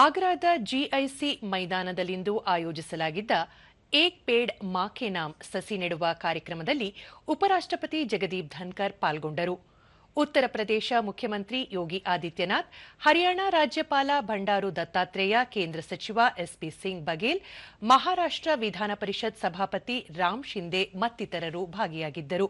ಆಗ್ರಾದ ಜಿಐಸಿ ಮೈದಾನದಲ್ಲಿಂದು ಆಯೋಜಿಸಲಾಗಿದ್ದ ಏಕ್ ಪೇಡ್ ಮಾಕೆ ನಾಮ್ ಸಸಿ ನೆಡುವ ಕಾರ್ಯಕ್ರಮದಲ್ಲಿ ಉಪರಾಷ್ಟಪತಿ ಜಗದೀಪ್ ಧನ್ಕರ್ ಪಾಲ್ಗೊಂಡರು. ಉತ್ತರ ಪ್ರದೇಶ ಮುಖ್ಯಮಂತ್ರಿ ಯೋಗಿ ಆದಿತ್ಯನಾಥ್, ಹರಿಯಾಣ ರಾಜ್ಯಪಾಲ ಭಂಡಾರು ದತ್ತಾತ್ರೇಯ, ಕೇಂದ್ರ ಸಚಿವ ಎಸ್ಪಿ ಸಿಂಗ್ ಬಘೇಲ್, ಮಹಾರಾಷ್ಟ್ರ ವಿಧಾನ ಪರಿಷತ್ ಸಭಾಪತಿ ರಾಮ್ ಶಿಂದೆ ಮತ್ತಿತರರು ಭಾಗಿಯಾಗಿದ್ದರು.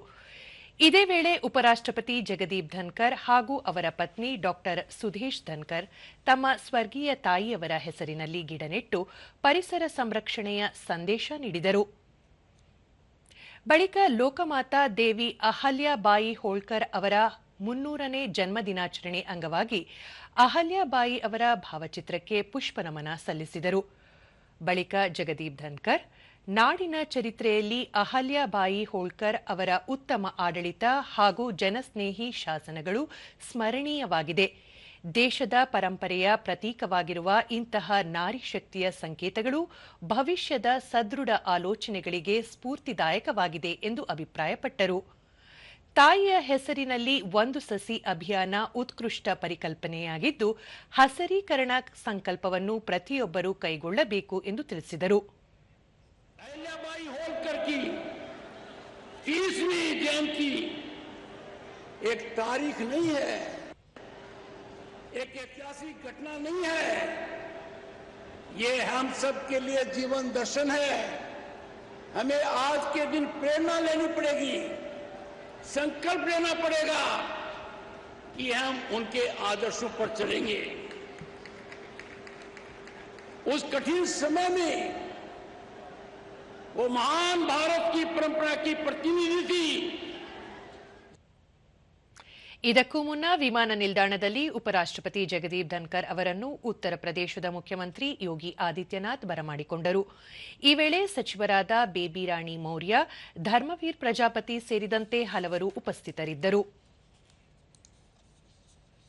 ಇದೇ ವೇಳೆ ಉಪರಾಷ್ಟಪತಿ ಜಗದೀಪ್ ಧನ್ಕರ್ ಹಾಗೂ ಅವರ ಪತ್ನಿ ಡಾಕ್ಟರ್ ಸುಧೀಶ್ ಧನ್ಕರ್ ತಮ್ಮ ಸ್ವರ್ಗೀಯ ತಾಯಿಯವರ ಹೆಸರಿನಲ್ಲಿ ಗಿಡ ನೆಟ್ಟು ಪರಿಸರ ಸಂರಕ್ಷಣೆಯ ಸಂದೇಶ ನೀಡಿದರು. ಬಳಿಕ ಲೋಕಮಾತಾ ದೇವಿ ಅಹಲ್ಯಾಬಾಯಿ ಹೋಳ್ಕರ್ ಅವರ ಮುನ್ನೂರನೇ ಜನ್ಮದಿನಾಚರಣೆ ಅಂಗವಾಗಿ ಅಹಲ್ಯಾಬಾಯಿ ಅವರ ಭಾವಚಿತ್ರಕ್ಕೆ ಪುಷ್ಪನಮನ ಸಲ್ಲಿಸಿದರು. ಬಳಿಕ ಜಗದೀಪ್ ಧನ್ಕರ್ ನಾಡಿನ ಚರಿತ್ರೆಯಲ್ಲಿ ಅಹಲ್ಯಾಬಾಯಿ ಹೋಳ್ಕರ್ ಅವರ ಉತ್ತಮ ಆಡಳಿತ ಹಾಗೂ ಜನಸ್ನೇಹಿ ಶಾಸನಗಳು ಸ್ಮರಣೀಯವಾಗಿದೆ. ದೇಶದ ಪರಂಪರೆಯ ಪ್ರತೀಕವಾಗಿರುವ ಇಂತಹ ನಾರಿಶಕ್ತಿಯ ಸಂಕೇತಗಳು ಭವಿಷ್ಯದ ಸದೃಢ ಆಲೋಚನೆಗಳಿಗೆ ಸ್ಫೂರ್ತಿದಾಯಕವಾಗಿದೆ ಎಂದು ಅಭಿಪ್ರಾಯಪಟ್ಟರು. ತಾಯಿಯ ಹೆಸರಿನಲ್ಲಿ ಒಂದು ಸಸಿ ಅಭಿಯಾನ ಉತ್ಕೃಷ್ಟ ಪರಿಕಲ್ಪನೆಯಾಗಿದ್ದು, ಹಸರೀಕರಣ ಸಂಕಲ್ಪವನ್ನು ಪ್ರತಿಯೊಬ್ಬರೂ ಕೈಗೊಳ್ಳಬೇಕು ಎಂದು ತಿಳಿಸಿದರು. तीसवीं जयंती। एक तारीख नहीं है। एक ऐतिहासिक घटना नहीं है। ये हम सब के लिए जीवन दर्शन है। हमें आज के दिन प्रेरणा लेनी पड़ेगी। संकल्प लेना पड़ेगा कि हम उनके आदर्शों पर चलेंगे। उस कठिन समय में वो महान भारत की परंपरा की प्रतिनिधि थी ಇದಕ್ಕೂ ಮುನ್ನ ವಿಮಾನ ನಿಲ್ದಾಣದಲ್ಲಿ ಉಪರಾಷ್ಟಪತಿ ಜಗದೀಪ್ ಧನ್ಕರ್ ಅವರನ್ನು ಉತ್ತರ ಪ್ರದೇಶದ ಮುಖ್ಯಮಂತ್ರಿ ಯೋಗಿ ಆದಿತ್ಯನಾಥ್ ಬರಮಾಡಿಕೊಂಡರು ಈ ವೇಳೆ ಸಚಿವರಾದ ಬೇಬಿ ರಾಣಿ ಮೌರ್ಯ ಧರ್ಮವೀರ್ ಪ್ರಜಾಪತಿ ಸೇರಿದಂತೆ ಹಲವರು ಉಪಸ್ಥಿತರಿದ್ದರು